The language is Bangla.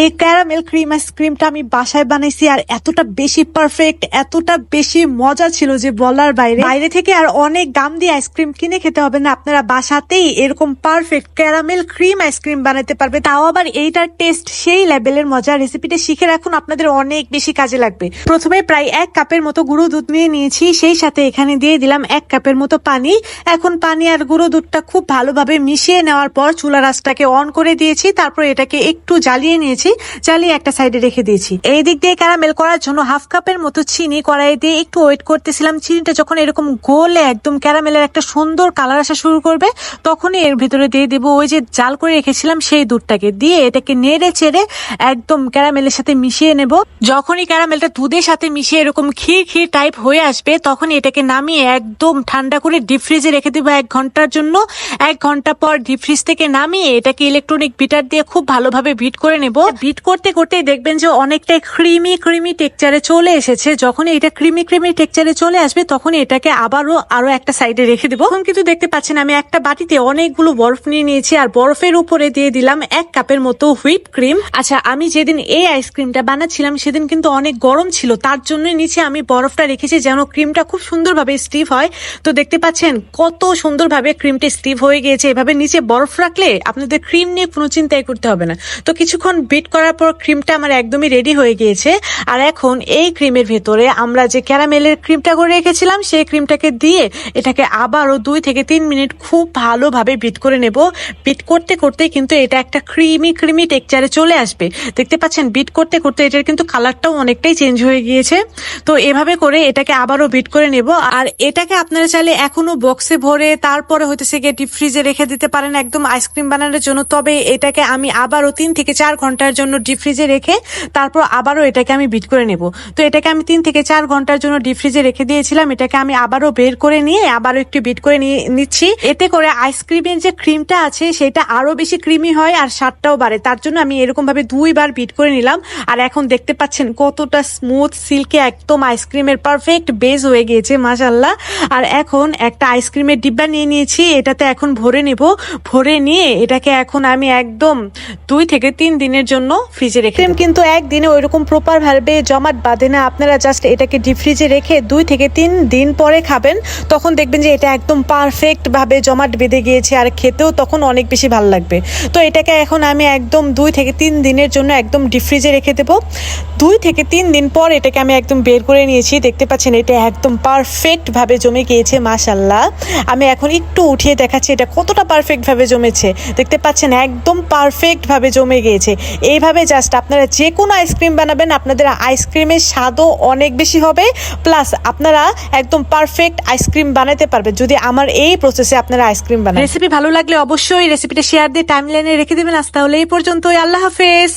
এই ক্যারামেল ক্রিম আইসক্রিমটা আমি বাসায় বানাইছি আর এতটা বেশি পারফেক্ট এতটা বেশি মজা ছিল যে বলার বাইরে। বাইরে থেকে আর অনেক দাম দিয়ে আইসক্রিম কিনে খেতে হবে না। আপনারা বাসাতেই এরকম পারফেক্ট ক্যারামেল ক্রিম আইসক্রিম বানাতে পারবে। তাও আবার এইটার টেস্ট সেই লেভেলের মজা রেসিপিটা শিখে রাখুন, আপনাদের অনেক বেশি কাজে লাগবে। প্রথমে প্রায় এক কাপের মতো গুঁড়ো দুধ নিয়ে নিয়েছি, সেই সাথে এখানে দিয়ে দিলাম এক কাপের মতো পানি। এখন পানি আর গুঁড়ো দুধটা খুব ভালোভাবে মিশিয়ে নেওয়ার পর চুলা রাসটাকে অন করে দিয়েছি, তারপর এটাকে একটু জ্বালিয়ে নিয়েছি। জ্বালিয়ে একটা সাইডে রেখে দিয়েছি। এই দিক দিয়ে ক্যারামেল করার জন্য হাফ কাপের মতো চিনি কড়াই দিয়ে একটু ওয়েট করতেছিলাম। চিনিটা যখন এরকম গোলে একদম ক্যারামেলের একটা সুন্দর কালার আসা শুরু করবে, তখনই এর ভিতরে দিয়ে দিব ওই যে জাল করে রেখেছিলাম সেই দুধটাকে। দিয়ে এটাকে নেড়ে চেড়ে একদম ক্যারামেলের সাথে মিশিয়ে নেব। যখনই ক্যারামেলটা দুধের সাথে মিশিয়ে এরকম ক্ষীর ক্ষীর টাইপ হয়ে আসবে তখন এটাকে নামিয়ে একদম ঠান্ডা করে ডিপ ফ্রিজে রেখে দেবো এক ঘণ্টার জন্য। এক ঘণ্টা পর ডিপ ফ্রিজ থেকে নামিয়ে এটাকে ইলেকট্রনিক বিটার দিয়ে খুব ভালোভাবে বিট করে নেব। বিট করতে করতে দেখবেন যে অনেকটাই ক্রিমি ক্রিমি টেক্সচারে চলে এসেছে। যখন এটা ক্রিমি ক্রিমি টেক্সচারে চলে আসবে তখন এটাকে আবারও আরও একটা সাইডে রেখে দেবো। এখন কিন্তু দেখতে পাচ্ছেন, আমি একটা বাটিতে অনেকগুলো বরফ নিয়ে নিয়েছি, আর বরফের উপরে দিয়ে দিলাম এক কাপের মতো হুইপ ক্রিম আচ্ছা আমি যেদিন এই আইসক্রিমটা বানাচ্ছিলাম, সেদিন কিন্তু অনেক গরম ছিল, তার জন্য নিচে আমি বরফটা রেখেছি যেন ক্রিমটা খুব সুন্দরভাবে স্টিভ হয়। তো দেখতে পাচ্ছেন, কত সুন্দরভাবে ক্রিমটা স্টিভ হয়ে গিয়েছে। এভাবে নিচে বরফ রাখলে আপনাদের ক্রিম নিয়ে কোনো চিন্তাই করতে হবে না। তো কিছুক্ষণ বিট করার পর ক্রিমটা আমার একদমই রেডি হয়ে গিয়েছে। আর এখন এই ক্রিমের ভেতরে আমরা যে ক্যারামেলের ক্রিমটা করে রেখেছিলাম, সেই ক্রিমটাকে দিয়ে এটাকে আবারও দুই থেকে তিন মিনিট খুব ভালোভাবে বিট করে নেব। বিট করতে করতে কিন্তু এটা একটা ক্রিমি ক্রিমি টেক্সচারে চলে আসবে। দেখতে পাচ্ছেন বিট করতে করতে এটার কিন্তু কালারটাও অনেকটাই চেঞ্জ হয়ে গিয়েছে। তো এভাবে করে এটাকে আবারও বিট করে নেব। আর এটাকে আপনারা চাইলে এখনও বক্সে ভরে তারপরে হইতেছে গিয়ে ডিপ ফ্রিজে রেখে দিতে পারেন একদম আইসক্রিম বানানোর জন্য। তবে এটাকে আমি আবারও তিন থেকে চার ঘণ্টার জন্য ডিপ ফ্রিজে রেখে তারপর আবারও এটাকে আমি বিট করে নেব। তো এটাকে আমি তিন থেকে চার ঘণ্টার জন্য ডিপ ফ্রিজে রেখে দিয়েছিলাম। এটাকে আমি আবারও বের করে নিয়ে, আবারও একটু বিট করে নিয়ে নিচ্ছি। এতে করে আইসক্রিমের যে ক্রিমটা আছে, সেটা আরও বেশি ক্রিমি হয় আর স্বাদটাও বাড়ে। তার জন্য আমি এরকমভাবে দুইবার বিট করে নিলাম। আর এখন দেখতে পাচ্ছেন কতটা স্মুথ সিল্কে একদম আইসক্রিমের পারফেক্ট বেজ হয়ে গিয়েছে মাশাল্লাহ আর এখন একটা আইসক্রিমের ডিব্বা নিয়ে নিয়েছি। এটাতে এখন ভরে নেব। ভরে নিয়ে এটাকে এখন আমি একদম দুই থেকে তিন দিনের জন্য ফ্রিজে রেখে কিন্তু একদিনে ওইরকম প্রপার ভাবে জমাট বাঁধে না, আপনারা জাস্ট এটাকে ডিপ ফ্রিজে রেখে দুই থেকে তিন দিন পরে খাবেন, তখন দেখবেন যে এটা একদম পারফেক্ট ভাবে জমাট বেঁধে গিয়েছে আর খেতেও তখন অনেক বেশি ভালো লাগবে। তো এটাকে এখন আমি একদম দুই থেকে তিন দিনের জন্য একদম ডিপ ফ্রিজে রেখে দেবো। দুই থেকে তিন দিন পর এটাকে আমি একদম বের করে নিয়েছি, দেখতে পাচ্ছেন এটা একদম পারফেক্ট ভাবে জমে গিয়েছে মাশাল্লাহ আমি এখন একটু উঠিয়ে দেখাচ্ছি এটা কতটা পারফেক্ট ভাবে জমেছে। দেখতে পাচ্ছেন একদম পারফেক্ট ভাবে জমে গিয়েছে। এইভাবে জাস্ট আপনারা যে কোনো আইসক্রিম বানাবেন, আপনাদের আইসক্রিমের স্বাদও অনেক বেশি হবে। প্লাস আপনারা একদম পারফেক্ট আইসক্রিম বানাতে পারবেন। যদি আমার এই প্রসেসে আপনারা আইসক্রিম বানান। রেসিপি ভালো লাগলে অবশ্যই রেসিপিটা শেয়ার দিয়ে টাইম লাইনে রেখে দেবেন। আজ তাহলে এই পর্যন্তই। আল্লাহ হাফেজ।